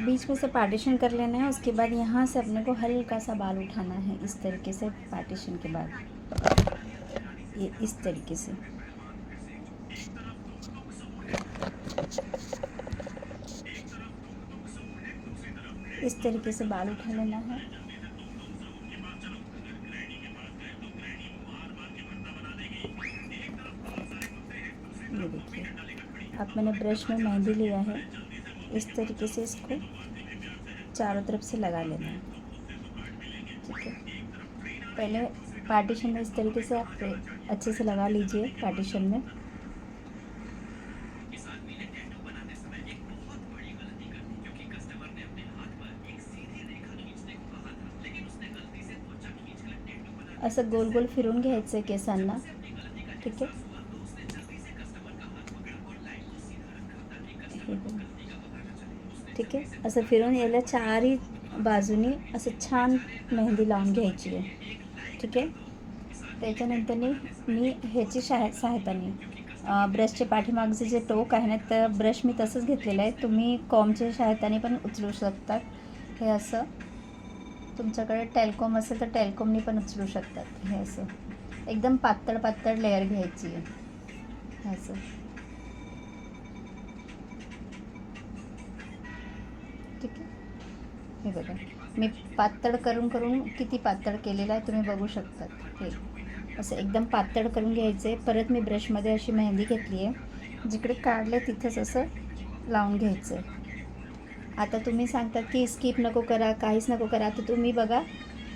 Beach में से partition कर लेना है, उसके बाद यहाँ से अपने को हल्का सा बाल उठाना है, इस तरीके से पार्टीशन के बाद। ये इस तरीके से। इस तरीके से बाल उठा लेना है। ये देखिए, अब मैंने ब्रश में मेहंदी लिया है। इस तरीके से इसको चारों तरफ़ से लगा लेना है। ठीक है? पहले पार्टीशन में इस तरीके से आप अच्छे से लगा लीजिए पार्टीशन में। असं गोल गोल फिरून घ्यायचं केसांना ठीक आहे ठीक आहे. असं फिरून याला चारही बाजूनी असं छान मेहंदी लावून घ्यायची आहे. ठीक आहे? त्याच्यानंतरनी मी ह्याची शाह सहायताने ब्रशचे पाठीमागचे जे टोक आहे ना तर ब्रश मी तसंच घेतलेलं आहे. तुम्ही कॉमच्या सहायताने पण उचलू शकतात. हे असं. तुमच्याकडे टेलकॉम असेल तर टेलकॉमनी पण उचलू शकतात. हे असं. एकदम पातळ पातळ लेअर घ्यायची आहे. हे असं. हे बघा. मी पातळ करून करून किती पातळ केलेलं आहे तुम्ही बघू शकतात. हे. असं एकदम पातळ करून घ्यायचं आहे परत मी ब्रशमध्ये अशी मेहंदी घेतली आहे. जिकडे काढलं तिथंच असं लावून घ्यायचं आहे आता तुम्ही सांगतात की स्किप नको करा काहीच नको करा. आता तुम्ही बघा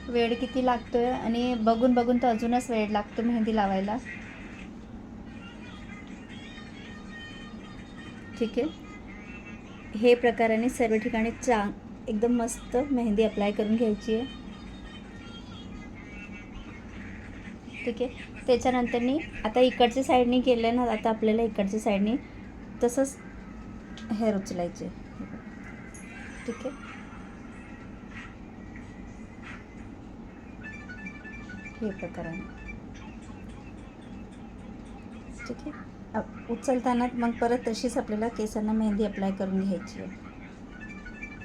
वेळ किती लागतो आहे आणि बघून बघून तर अजूनच वेळ लागतो मेहंदी लावायला. ठीक आहे. हे प्रकाराने सर्व ठिकाणी चांग एकदम मस्त मेहंदी अप्लाय करून घ्यायची आहे. ठीक आहे. त्याच्यानंतरनी आता इकडच्या साईडनी केलं ना आता आपल्याला इकडच्या साईडनी तसंच हेअर उचलायचे. ठीक आहे. हे प्रकाराने ठीक आहे. उचलताना मग परत तशीच आपल्याला केसांना मेहंदी अप्लाय करून घ्यायची आहे.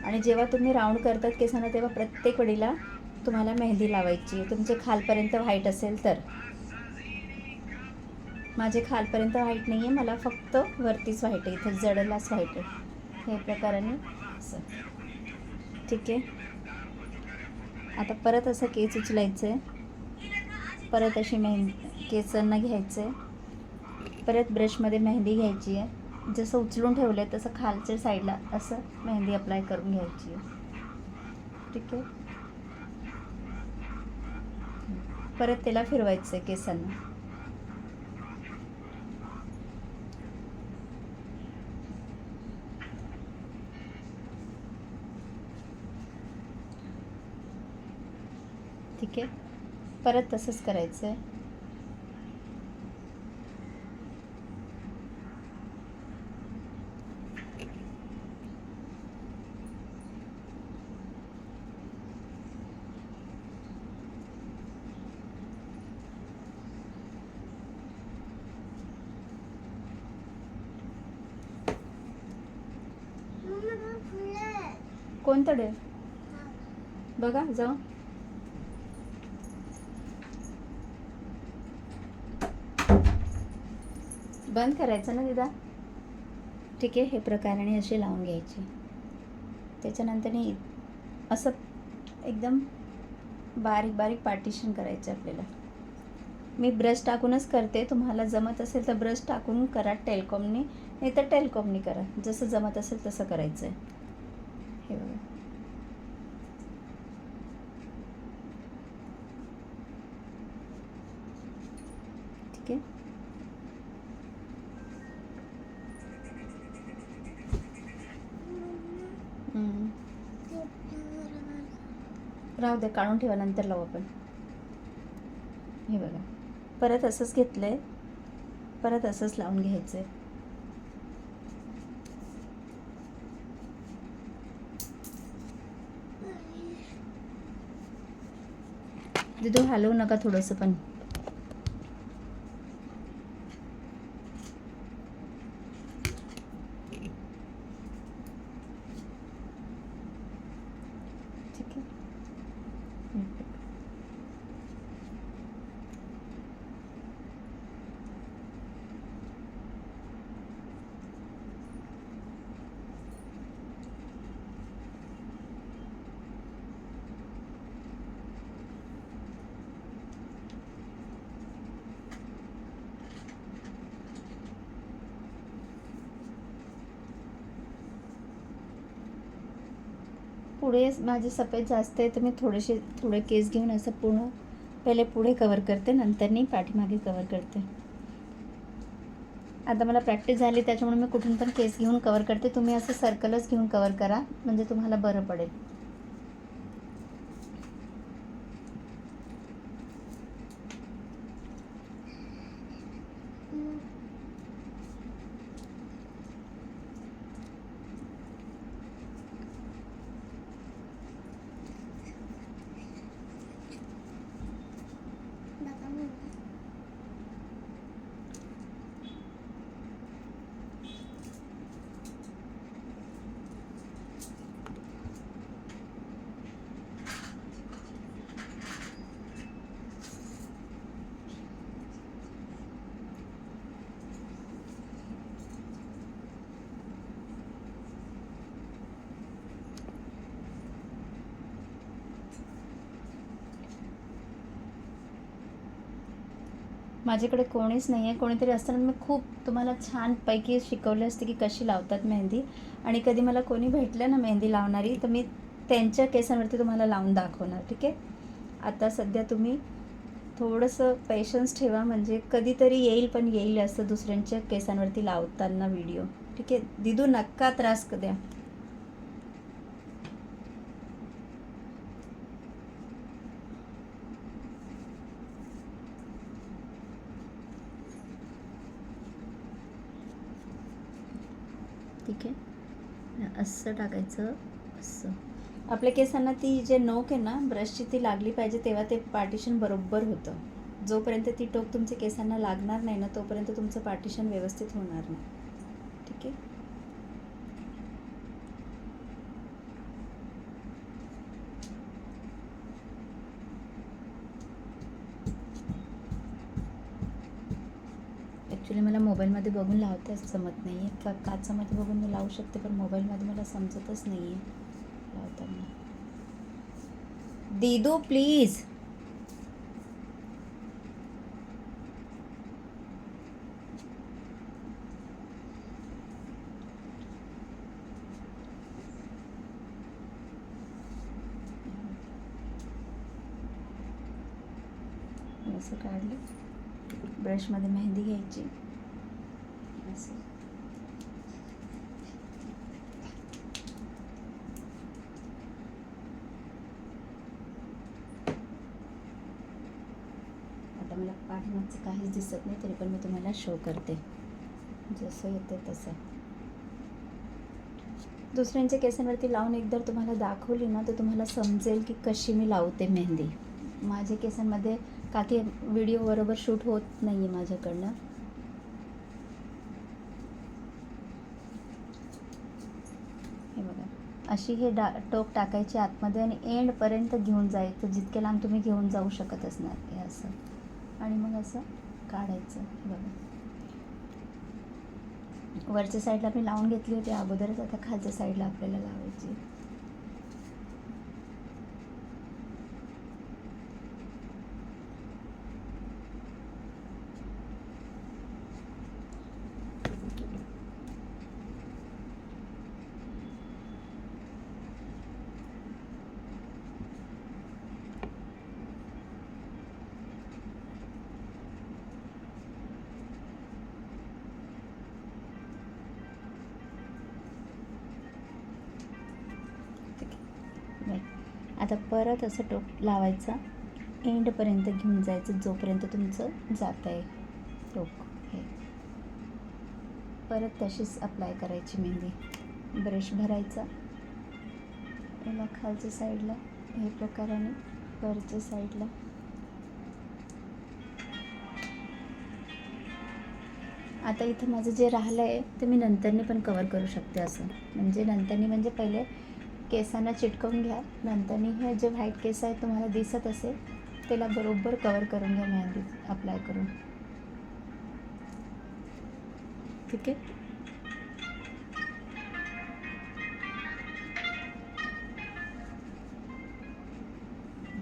आणि जेव्हा तुम्ही राऊंड करतात केसांना तेव्हा प्रत्येक वडीला तुम्हाला मेहंदी लावायची. आहे तुमचे खालपर्यंत व्हाईट असेल तर. माझे खालपर्यंत व्हाईट नाही आहे मला फक्त वरतीच व्हाईट आहे. इथं जडलाच व्हाईट आहे. हे प्रकाराने असं. ठीक आहे? आता परत असं केस उचलायचं आहे परत अशी मेहंदी केसांना घ्यायचं आहे परत ब्रशमध्ये मेहंदी घ्यायची आहे जसं उचलून ठेवलं आहे तसं खालच्या साईडला असं मेहंदी अप्लाय करून घ्यायची. आहे ठीक आहे? परत त्याला फिरवायचं आहे केसांना. ठीक आहे? परत तसंच करायचं आहे कोणतं बघा जाऊ. बंद करायचं ना दिदा? ठीक आहे हे प्रकाराने असे लावून घ्यायचे. त्याच्यानंतर असं एकदम बारीक बारीक पार्टिशन करायचं आपल्याला. मी ब्रश टाकूनच करते. तुम्हाला जमत असेल तर ब्रश टाकून करा टेलकॉमने नाही तर टेलकॉमने करा. जसं जमत असेल तसं करायचं आहे हे बघा ठीक आहे हम्म. राहू दे काढून ठेवा नंतर लावू आपण. हे बघा. परत असंच घेतलं आहे परत असंच लावून घ्यायचं आहे दिदो हलवू नका थोडंसं पण. पुढे माझे सफेद जास्त आहे तर मी थोडेसे थोडे केस घेऊन असं पूर्ण पहिले पुढे कवर करते नंतर मी पाठीमागे कवर करते. आता मला प्रॅक्टिस झाली त्याच्यामुळे मी कुठून पण केस घेऊन कवर करते. तुम्ही असं सर्कलच घेऊन कवर करा म्हणजे तुम्हाला बरं पडेल. माझ्याकडे कोणीच नाही आहे. कोणीतरी असताना मी खूप तुम्हाला छानपैकी शिकवले असते की कशी लावतात मेहंदी. आणि कधी मला कोणी भेटलं ना मेहंदी लावणारी तर मी त्यांच्या केसांवरती तुम्हाला लावून दाखवणार ठीक आहे? आता सध्या तुम्ही थोडंसं पेशन्स ठेवा म्हणजे कधीतरी येईल पण येईल असं दुसऱ्यांच्या केसांवरती लावताना व्हिडिओ ठीक आहे? दिदू नक्का त्रास द्या ठीक आहे असं टाकायचं असं. आपल्या केसांना ती जे नोक आहे ना ब्रशची ती लागली पाहिजे तेव्हा ते पार्टिशन बरोबर होतं. जोपर्यंत ती टोक तुमच्या केसांना लागणार नाही ना तोपर्यंत तुमचं पार्टिशन व्यवस्थित होणार नाही ठीक आहे ॲक्च्युली मला मोबाईलमध्ये बघून लावताच जमत नाही आहे का काचामध्ये बघून मी लावू शकते पण मोबाईलमध्ये मला समजतच नाही आहे लावताना दीदू प्लीज असं काढलं. ब्रशमध्ये मेहंदी घ्यायची. आता मला पाठीमागचं काहीच दिसत नाही तरी पण मी तुम्हाला शो करते. जसं येते तसं. दुसऱ्यांच्या केसांवरती लावून एकदा तुम्हाला दाखवली ना तर तुम्हाला समजेल की कशी मी लावते मेहंदी. माझ्या केसांमध्ये काही व्हिडिओ बरोबर शूट होत नाही आहे माझ्याकडनं हे बघा अशी हे डा टोक टाकायची आतमध्ये आणि एंडपर्यंत घेऊन जायचं जितके लांब तुम्ही घेऊन जाऊ शकत असणार हे असं. आणि मग असं काढायचं. बघा. वरच्या साईडला मी लावून घेतली होती. अगोदरच आता खालच्या साईडला आपल्याला लावायची नाही आता परत असं टोक लावायचा. एंडपर्यंत घेऊन जायचं. जोपर्यंत तुमचं जात आहे टोक हे. परत तशीच अप्लाय करायची मेहंदी. ब्रश भरायचा. याला खालच्या साईडला हे प्रकाराने वरच्या साईडला आता इथं माझं जे राहिलं आहे ते मी नंतरनी पण कवर करू शकते असं. म्हणजे नंतरनी म्हणजे पहिले केसांना चिटकवून घ्या. नंतरनी हे जे व्हाईट केस आहे तुम्हाला दिसत असेल, त्याला बरोबर कवर करून घ्या मेहंदी अप्लाय करून. ठीक आहे?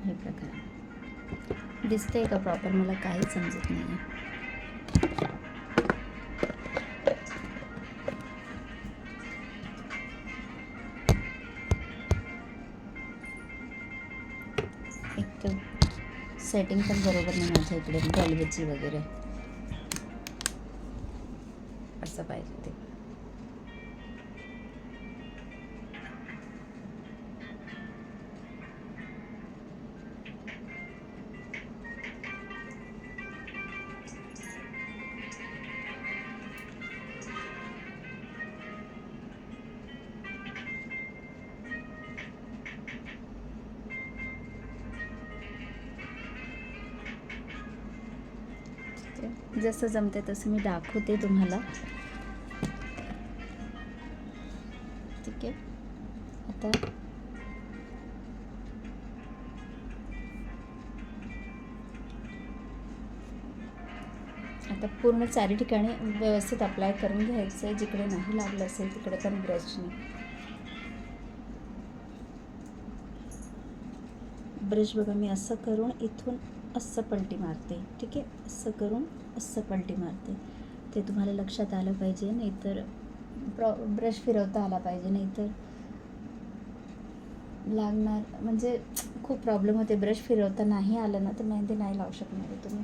हे प्रकार. दिसतंय का प्रॉपर मला काहीच समजत नाही आहे सेटिंग पण बरोबर नाही माझ्या इकडे. गलवेची वगैरे. असं पाहिजे ते. जसं जमते तसं मी दाखवते तुम्हाला. ठीक आहे. आता आता पूर्ण चारी ठिकाणी व्यवस्थित अप्लाय करून घ्यायचं आहे जिकडे नाही लागलं असेल तिकडे पण ब्रशने ब्रश बघा मी असं करून इथून असं पलटी मारते. ठीक आहे? असं करून असं पलटी मारते. ते तुम्हाला लक्षात आलं पाहिजे नाहीतर प्रॉ ब्रश फिरवता आला पाहिजे नाहीतर लागणार म्हणजे खूप प्रॉब्लेम होते. ब्रश फिरवता नाही आलं ना तर मेहंदी नाही लावू शकणार तुम्ही.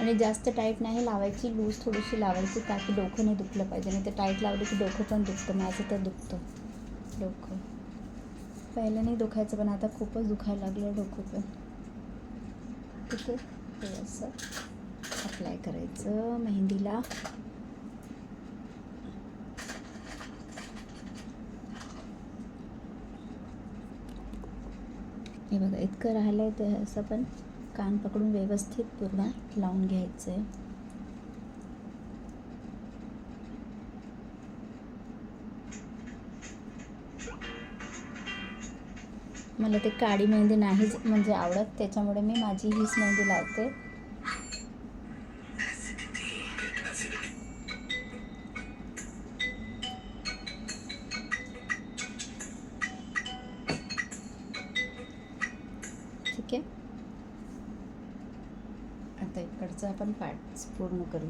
आणि जास्त टाईट नाही लावायची लूज थोडीशी लावायची ताकी डोकं नाही दुखलं पाहिजे. नाही तर टाईट लावली की डोकं पण दुखतं माझं तर दुखतं. डोकं. पहिलं नाही दुखायचं पण आता खूपच दुखायला लागलं डोकं पण. ठीक आहे हे असं अप्लाय करायचं मेहंदीला. हे बघा इतकं राहिलं आहे ते असं पण कान पकडून व्यवस्थित पूर्ण लावून घ्यायचं आहे मला ते काळी मेहंदी नाहीच म्हणजे आवडत त्याच्यामुळे मी माझी हीच मेहंदी लावते. ठीक आहे. आता इकडचा आपण पार्ट पूर्ण करू.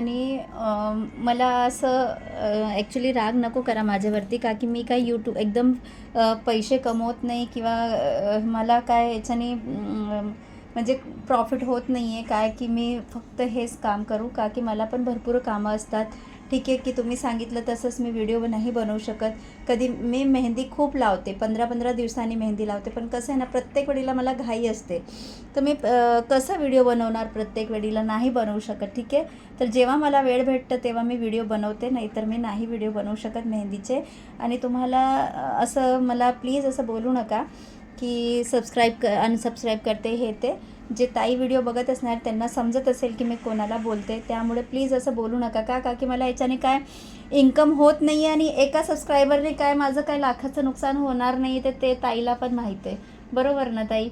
आणि मला असं ॲक्च्युली राग नको करा माझ्यावरती का की मी काय यूट्यूब एकदम पैसे कमवत नाही किंवा मला काय याच्याने म्हणजे प्रॉफिट होत नाही आहे काय की मी फक्त हेच काम करू का की मला पण भरपूर कामं असतात. ठीक आहे की तुम्ही सांगितलं तसंच मी व्हिडिओ नाही बनवू शकत. कधी मी मेहंदी खूप लावते पंधरा पंधरा दिवसांनी मेहंदी लावते पण कसं आहे ना प्रत्येक वेळेला मला घाई असते. तर मी कसा व्हिडिओ बनवणार प्रत्येक वेळेला? नाही बनवू शकत ठीक आहे? तर जेव्हा मला वेळ भेटतं तेव्हा मी व्हिडिओ बनवते नाहीतर मी नाही व्हिडिओ बनवू शकत मेहंदीचे. आणि तुम्हाला असं मला प्लीज असं बोलू नका की सबस्क्राईब क अनसबस्क्राईब करते हे ते. जे ताई व्हिडिओ बघत असणार त्यांना समजत असेल की मी कोणाला बोलते. त्यामुळे प्लीज असं बोलू नका. का? का की मला याच्याने काय इन्कम होत नाही आहे आणि एका सबस्क्रायबरने काय माझं काय लाखाचं नुकसान होणार नाही ते ते ताईला पण माहीत आहे. बरोबर ना ताई?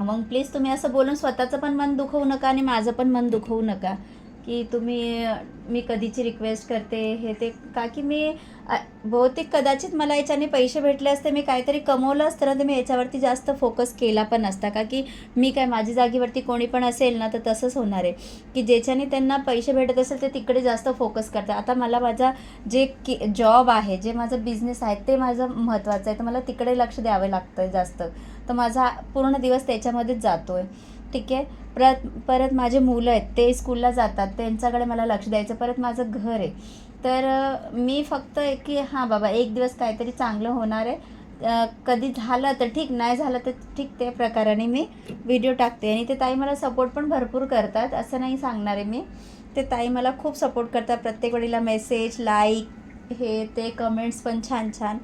मग प्लीज तुम्ही असं बोलून स्वतःचं पण मन दुखवू नका आणि माझं पण मन दुखवू नका. की तुम्ही मी कधीची रिक्वेस्ट करते हे ते का की मी बहुतेक कदाचित मला याच्याने पैसे भेटले असते मी काहीतरी कमवलं असतं ना तर मी याच्यावरती जास्त फोकस केला पण असता का की मी काय माझ्या जागेवरती कोणी पण असेल ना तर तसंच होणार आहे. की ज्याच्याने त्यांना पैसे भेटत असेल ते तिकडे जास्त फोकस करतात. आता मला माझा जे की जॉब आहे जे माझं बिझनेस आहे ते माझं महत्त्वाचं आहे. तर मला तिकडे लक्ष द्यावं लागतं जास्त. तर माझा पूर्ण दिवस त्याच्यामध्येच जातो आहे ठीक आहे. परत परत माझे मुलं आहेत ते स्कूलला जातात त्यांच्याकडे मला लक्ष द्यायचं परत माझं घर आहे. तर मी फक्त एक की हां बाबा एक दिवस काहीतरी चांगलं होणार आहे. कधी झालं तर ठीक नाही झालं तर ठीक त्या प्रकाराने मी व्हिडिओ टाकते. आणि ते ताई मला सपोर्ट पण भरपूर करतात असं नाही सांगणार आहे मी. ते ताई मला खूप सपोर्ट करतात प्रत्येक वेळेला मेसेज लाईक हे ते कमेंट्स पण छान छान.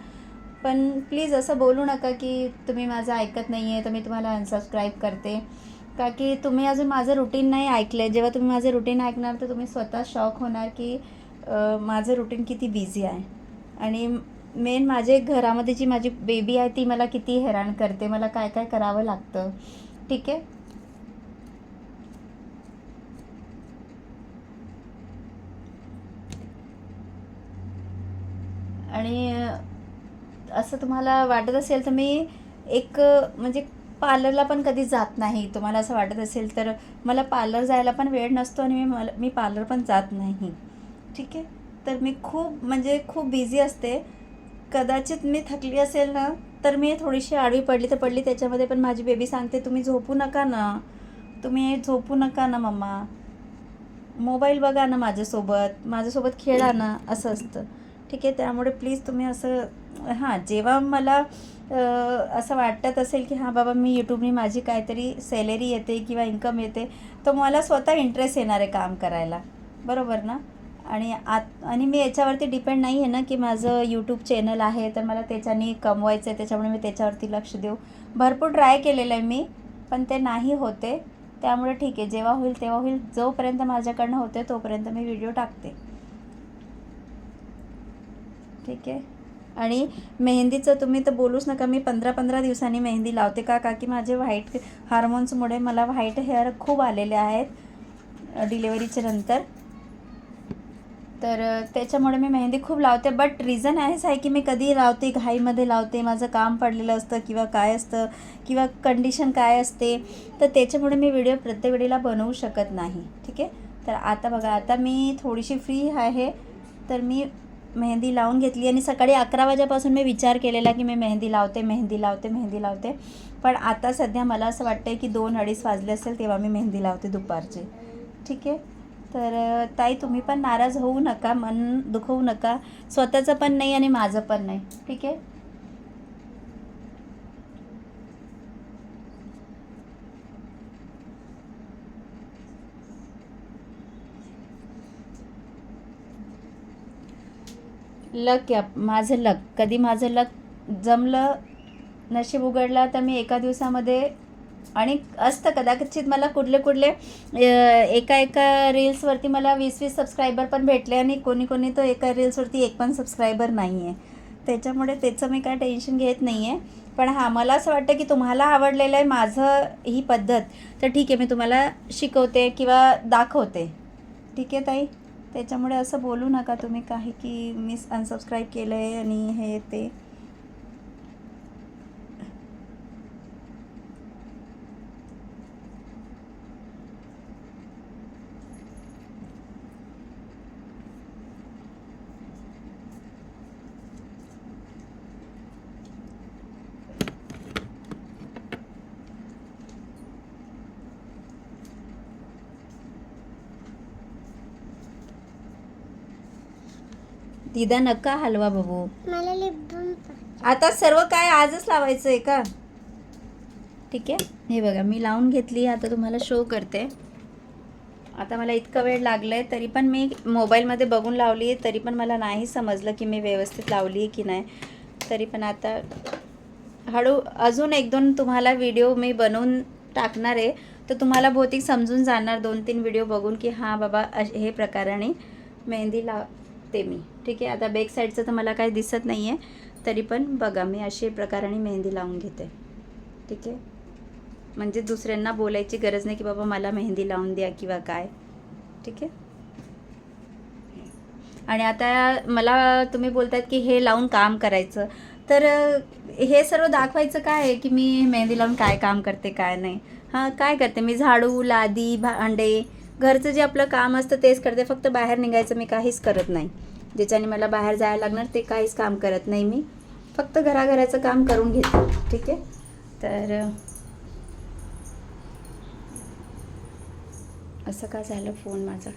पण प्लीज असं बोलू नका की तुम्ही माझं ऐकत नाही आहे तर मी तुम्हाला अनसबस्क्राईब करते. का की तुम्ही अजून माझं रुटीन नाही ऐकलं आहे जेव्हा तुम्ही माझं रुटीन ऐकणार तर तुम्ही स्वतः शॉक होणार की माझं रुटीन किती बिझी आहे. आणि मेन माझे घरामध्ये जी माझी बेबी आहे ती मला किती हैराण करते. मला काय काय करावं लागतं. ठीक आहे? आणि असं तुम्हाला वाटत असेल तर मी एक म्हणजे पार्लरला पण कधी जात नाही. तुम्हाला असं वाटत असेल तर मला पार्लर जायला पण वेळ नसतो आणि मी मला मी पार्लर पण जात नाही. ठीक आहे? तर मी खूप म्हणजे खूप बिझी असते. कदाचित मी थकली असेल ना तर मी थोडीशी आडवी पडली तर पडली. त्याच्यामध्ये पण माझी बेबी सांगते तुम्ही झोपू नका ना. तुम्ही झोपू नका ना मम्मा. मोबाईल बघा ना माझ्यासोबत. माझ्यासोबत खेळा ना. असं असतं. ठीक आहे? त्यामुळे प्लीज तुम्ही असं हां जेव्हा मला असं वाटत असेल की हां बाबा मी यूट्यूबने माझी काहीतरी सॅलरी येते किंवा इन्कम येते तर मला स्वतः इंटरेस्ट येणार आहे काम करायला. बरोबर ना? आणि आत आणि मी याच्यावरती डिपेंड नाही आहे ना की माझं यूट्यूब चॅनल आहे तर मला त्याच्याने कमवायचं आहे त्याच्यामुळे मी त्याच्यावरती लक्ष देऊ. भरपूर ट्राय केलेलं आहे मी पण ते नाही होते. त्यामुळे ठीक आहे जेव्हा होईल तेव्हा होईल. जोपर्यंत माझ्याकडनं होते तोपर्यंत मी व्हिडिओ टाकते. ठीक आहे? आणि मेहंदीचं तुम्ही तर बोलूच नका मी पंधरा पंधरा दिवसांनी मेहंदी लावते का? का की माझे व्हाईट हार्मोन्समुळे मला व्हाईट हेअर खूप आलेले आहेत डिलेवरीच्या नंतर. तर त्याच्यामुळे मी मेहंदी खूप लावते बट रिझन आहेच आहे की मी कधी लावते घाईमध्ये लावते माझं काम पडलेलं असतं किंवा काय असतं किंवा कंडिशन काय असते तर त्याच्यामुळे मी व्हिडिओ प्रत्येक वेळेला बनवू शकत नाही. ठीक आहे? तर आता बघा आता मी थोडीशी फ्री आहे तर मी मेहंदी लावून घेतली आणि सकाळी अकरा वाजेपासून मी विचार केलेला की मी मेहंदी लावते मेहंदी लावते मेहंदी लावते. पण आता सध्या मला असं वाटतं की दोन अडीच वाजले असेल तेव्हा मी मेहंदी लावते दुपारची. ठीक आहे? तर ताई तुम्ही पण नाराज होऊ नका मन दुखवू नका. स्वतःचं पण नाही आणि माझं पण नाही. ठीक आहे? लक या माझं लक. कधी माझं लक जमलं नशीब उघडला तर मी एका दिवसामध्ये आणि असतं कदाचित मला कुठले कुठले एका एका रील्सवरती मला वीस वीस सबस्क्रायबर पण भेटले आणि कोणी कोणी तर एका रील्सवरती एक पण सबस्क्रायबर नाही आहे त्याच्यामुळे त्याचं मी काय टेन्शन घेत नाही आहे पण हां मला असं वाटतं की तुम्हाला आवडलेलं आहे माझं ही पद्धत. तर ठीक आहे मी तुम्हाला शिकवते किंवा दाखवते. ठीक आहे ताई? त्याच्यामुळे असं बोलू नका तुम्ही काही की मी अनसबस्क्राईब केलं आहे आणि हे ते. दिदा नका हलवा बाबू मला लिप बाम आता सर्व काय आजच लावायचं आहे का? ठीक आहे. हे बघा मी लावून घेतली आता तुम्हाला शो करते. आता मला इतका वेळ लागला आहे तरी पण मी मोबाईलमध्ये बघून लावली आहे तरी पण मला नाही समजलं की मी व्यवस्थित लावली आहे की नाही. तरी पण आता हळू अजून एक दोन तुम्हाला व्हिडिओ मी बनवून टाकणार आहे. तर तुम्हाला बहुतेक समजून जाणार दोन तीन व्हिडिओ बघून की हां बाबा अश- हे प्रकाराने मेहंदी लावते मी. ठीक आहे. आता बॅक साईडचं तर मला काही दिसत नाही आहे तरी पण बघा मी अशी प्रकाराने मेहंदी लावून घेते. ठीक आहे? म्हणजे दुसऱ्यांना बोलायची गरज नाही की बाबा मला मेहंदी लावून द्या किंवा काय. ठीक आहे? आणि आता मला तुम्ही बोलतात की हे लावून काम करायचं. तर हे सर्व दाखवायचं काय आहे की मी मेहंदी लावून काय काम करते काय नाही? हां काय करते? मी झाडू लादी भांडे घरचं जे आपलं काम असतं तेच करते. फक्त बाहेर निघायचं मी काहीच करत नाही. ज्याच्याने मला बाहेर जायला लागणार ते काहीच काम करत नाही मी. फक्त घराघराचं काम करून घेते. ठीक आहे? तर असं का झालं फोन माझा?